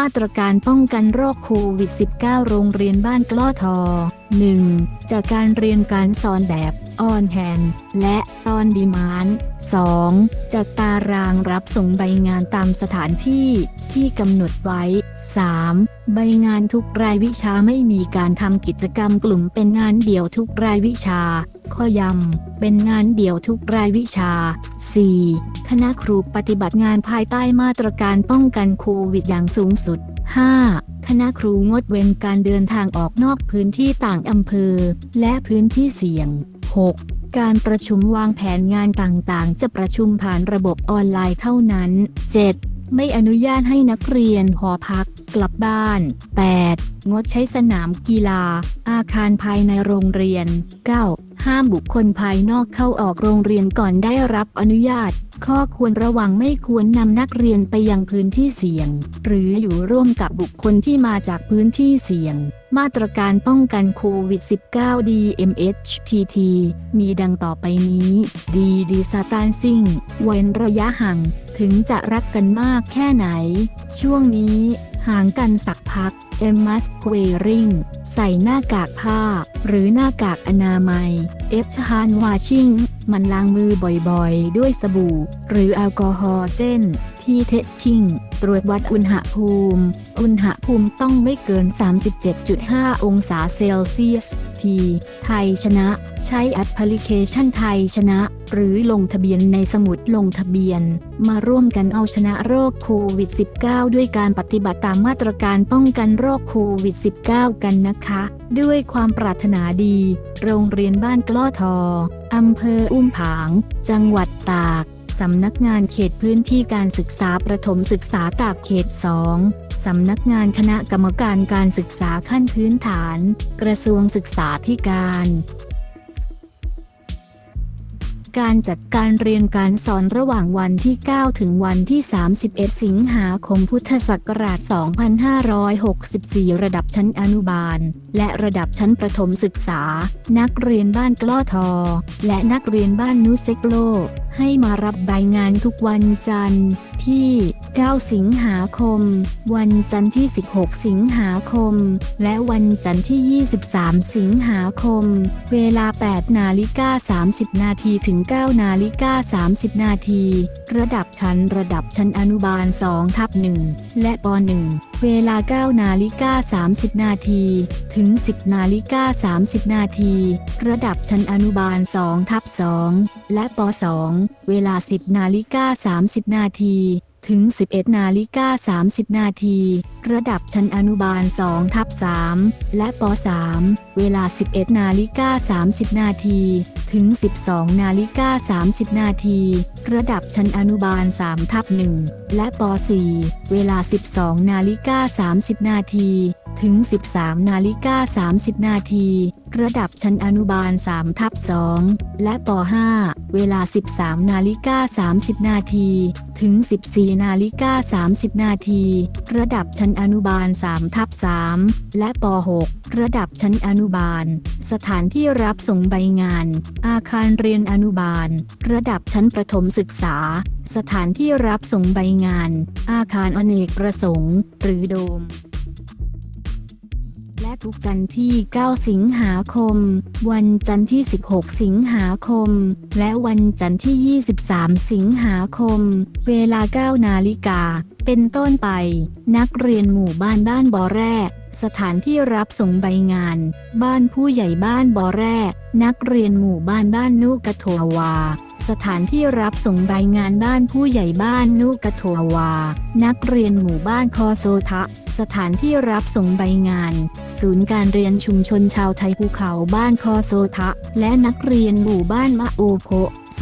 มาตรการป้องกันโรคโควิด -19 โรงเรียนบ้านกล้อทอ 1. จากการเรียนการสอนแบบ ออนแฮนและตอนดีมาน 2. จากตารางรับส่งใบงานตามสถานที่ที่กำหนดไว้ 3. ใบงานทุกรายวิชาไม่มีการทำกิจกรรมกลุ่มเป็นงานเดี่ยวทุกรายวิชา ข้อย้ำเป็นงานเดี่ยวทุกรายวิชา 4. คณะครูปฏิบัติงานภายใต้มาตรการป้องกันโควิดอย่างสูงสุด 5. คณะครูงดเว้นการเดินทางออกนอกพื้นที่ต่างอำเภอ และพื้นที่เสี่ยง 6. การประชุมวางแผนงานต่างๆ จะประชุมผ่านระบบออนไลน์เท่านั้น 7. ไม่อนุญาตให้นักเรียนหอพักกลับบ้าน 8. งดใช้สนามกีฬา อาคารภายในโรงเรียน 9. ห้ามบุคคลภายนอกเข้าออกโรงเรียนก่อนได้รับอนุญาต ข้อควรระวังไม่ควรนำนักเรียนไปยังพื้นที่เสี่ยง หรืออยู่ร่วมกับบุคคลที่มาจากพื้นที่เสี่ยง มาตรการป้องกันโควิด -19 DMHTT มีดังต่อไปนี้ D Distancing เว้นระยะห่าง ถึงจะรักกันมากแค่ไหน ช่วงนี้ ห่างกันสักพัก e m m a s wearing ใส่หน้ากากผ้า หรือหน้ากากอนามัย เอฟชานวาชิง มันล้างมือบ่อยๆ ด้วยสบู่ หรือแอลกอฮอล์เจน ที่ testing ตรวจวัดอุณหภูมิ อุณหภูมิต้องไม่เกิน 37.5 องศาเซลเซียส T ไทยชนะ ใช้แอปพลิเคชันไทยชนะ หรือลงทะเบียนในสมุดลงทะเบียน มาร่วมกันเอาชนะโรคโควิด -19 ด้วยการปฏิบัติตามมาตรการป้องกันโรคโควิด -19 กันนะคะ ด้วยความปรารถนาดี โรงเรียนบ้านกล้อทออำเภออุ้มผาง จังหวัดตาก สำนักงานเขตพื้นที่การศึกษาประถมศึกษาตากเขต 2 สำนักงานคณะกรรมการการศึกษาขั้นพื้นฐาน กระทรวงศึกษาธิการ การจัดการเรียนการสอนระหว่างวันที่ 9 ถึงวันที่ 31 สิงหาคมพุทธศักราช 2564 ระดับชั้นอนุบาล และระดับชั้นประถมศึกษา นักเรียนบ้านกล้อทอ และนักเรียนบ้านนุเซกโล ให้มารับใบงานทุกวันจันทร์ที่ 9 สิงหาคม วันจันทร์ที่ 16 สิงหาคม และวันจันทร์ที่ 23 สิงหาคม เวลา 8 นาฬิกา 30 นาทีถึง9นาฬิกา30 นาที ระดับชั้นระดับชั้นอนุบาล2ทับ1และป .1 เวลา9นาฬิกา30 นาที ถึง 10นาฬิกา30 นาที ระดับชั้นอนุบาล2ทับ2และป .2 เวลา 10นาฬิกา30 นาที ถึง 11 นาฬิกา 30 นาที ระดับชั้นอนุบาล2ทับ3และป .3 เวลา 11 นาฬิกา 30 นาที ถึง 12 นาฬิกา 30 นาที ระดับชั้นอนุบาล3ทับ1และป .4 เวลา 12 นาฬิกา 30 นาที ถึง 13 นาฬิกา 30 นาที ระดับชั้นอนุบาล3ทับ2และป .5 เวลา 13 นาฬิกา 30 นาที ถึง 14 นาฬิกา 30 นาที ระดับชั้นอนุบาล3ทับ3และป .6 ระดับชั้นอนุบาล สถานที่รับส่งใบงาน อาคารเรียนอนุบาล ระดับชั้นประถมศึกษา สถานที่รับส่งใบงาน อาคารอเนกประสงค์ หรือโดม และทุกจันทร์ที่ 9 สิงหาคม วันจันทร์ที่ 16 สิงหาคม และวันจันทร์ที่ 23 สิงหาคม เวลา 9 นาฬิกา เป็นต้นไป นักเรียนหมู่บ้านบ้านบ่อแร่สถานที่รับส่งใบงาน บ้านผู้ใหญ่บ้านบ่อแร่นักเรียนหมู่บ้านบ้านนุกะโทวา สถานที่รับส่งใบงานบ้านผู้ใหญ่บ้านนุกะโทวา นักเรียนหมู่บ้านคอโซทะ สถานที่รับส่งใบงาน ศูนย์การเรียนชุมชนชาวไทยภูเขาบ้านคอโซทะ และนักเรียนหมู่บ้านมะโอโค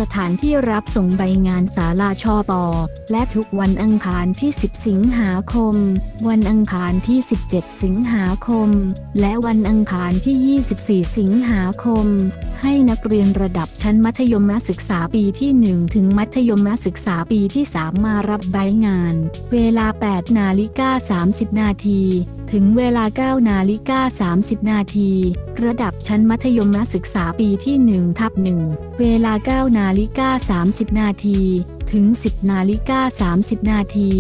สถานที่รับส่งใบงานศาลาชอปอและทุกวันอังคารที่ 10 สิงหาคม วันอังคารที่ 17 สิงหาคม และวันอังคารที่ 24 สิงหาคม ให้นักเรียนระดับชั้นมัธยมศึกษาปีที่ 1 ถึงมัธยมศึกษาปีที่ 3 มารับใบงาน เวลา 8 นาฬิกา 30 นาทีถึงเวลา9นาฬิกา30 นาที ระดับชั้นมัธยมศึกษาปีที่1ทับ1เวลา9นาฬิกา30 นาที ถึง 10นาฬิกา30 นาที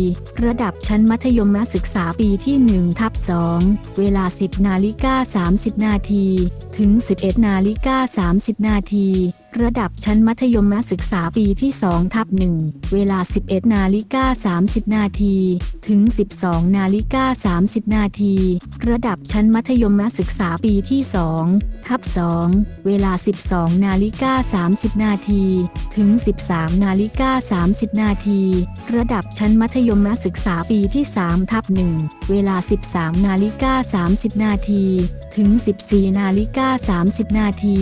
ระดับชั้นมัธยมศึกษาปีที่1ทับ2เวลา 10นาฬิกา30 นาที ถึง 11 นาฬิกา 30 นาที ระดับชั้นมัธยมศึกษาปีที่ 2 ทับ 1 เวลา 11 นาฬิกา 30 นาที ถึง 12 นาฬิกา 30 นาที ระดับชั้นมัธยมศึกษาปีที่ 2 ทับ 2 เวลา 12 นาฬิกา 30 นาที ถึง 13 นาฬิกา 30 นาที ระดับชั้นมัธยมศึกษาปีที่3ทับ1เวลา 13นาฬิกา30 นาที ถึง 14นาฬิกา30 นาที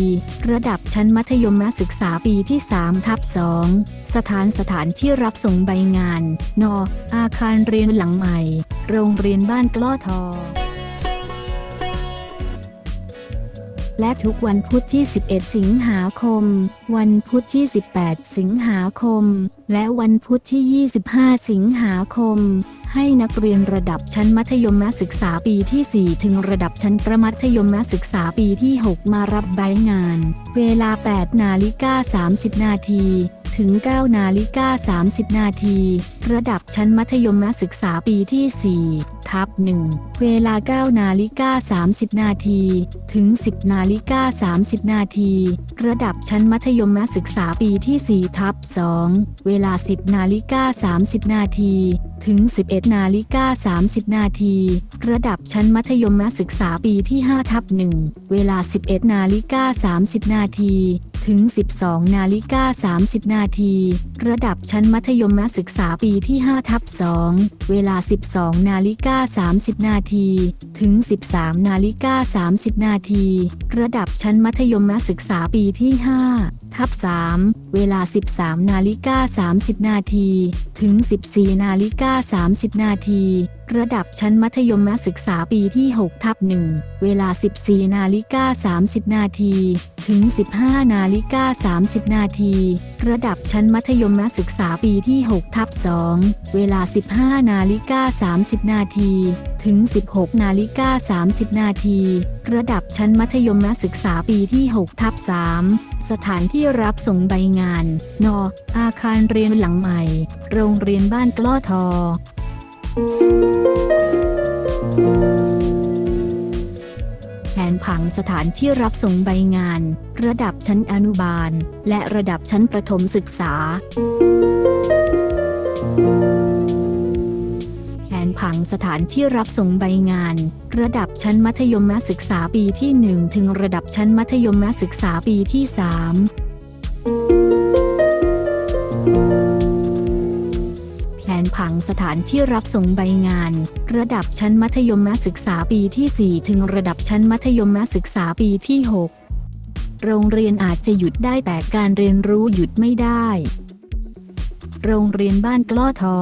ระดับชั้นมัธยมศึกษาปีที่3ทับ2สถานสถานที่รับส่งใบงาน นอาคารเรียนหลังใหม่ โรงเรียนบ้านกล้อทอ และทุกวันพุธที่ 11 สิงหาคม วันพุธที่ 18 สิงหาคม และวันพุธที่ 25 สิงหาคม ให้นักเรียนระดับชั้นมัธยมศึกษาปีที่ 4 ถึงระดับชั้นประมัธยมศึกษาปีที่ 6 มารับใบงาน เวลา 8 นาฬิกา 30 นาที ถึง9นาฬิกา30 นาที ระดับชั้นมัธยมศึกษาปีที่ 4 ทับ 1 เวลา9นาฬิกา30 นาที ถึง 10นาฬิกา30 นาที ระดับชั้นมัธยมศึกษาปีที่ 4 ทับ 2 เวลา 10นาฬิกา30 นาที ถึง 11นาฬิกา30 นาที ระดับชั้นมัธยมศึกษาปีที่ 5 ทับ 1 เวลา 11นาฬิกา30 นาที ถึง 12 นาฬิกา 30 นาที ระดับชั้นมัธยมศึกษาปีที่ 5 ทับ 2 เวลา 12 นาฬิกา 30 นาที ถึง 13 นาฬิกา 30 นาที ระดับชั้นมัธยมศึกษาปีที่ 5 ทับ3เวลา 13นาฬิกา30 นาที ถึง 14นาฬิกา30 นาที ระดับชั้นมัธยมศึกษาปีที่ 6 ทับ 1 เวลา 14นาฬิกา30 นาที ถึง 15นาฬิกา30 นาทีระดับชั้นมัธยมศึกษาปีที่ 6 ทับ 2 เวลา 15 นาฬิกา 30 นาที ถึง 16 นาฬิกา 30 นาที ระดับชั้นมัธยมศึกษาปีที่ 6 ทับ 3 สถานที่รับส่งใบงาน นอาคารเรียนหลังใหม่ โรงเรียนบ้านกล้อทอ ผนผังสถานที่รับส่งใบงาน ระดับชั้นอนุบาล และระดับชั้นประถมศึกษา แผนผังสถานที่รับส่งใบงาน ระดับชั้นมัธยมศึกษาปีที่ 1 ถึงระดับชั้นมัธยมศึกษาปีที่3แผน ผังสถานที่รับส่งใบงาน ระดับชั้นมัธยมศึกษาปีที่ 4 ถึงระดับชั้นมัธยมศึกษาปีที่ 6 โรงเรียนอาจจะหยุดได้แต่การเรียนรู้หยุดไม่ได้ โรงเรียนบ้านกล้อทอ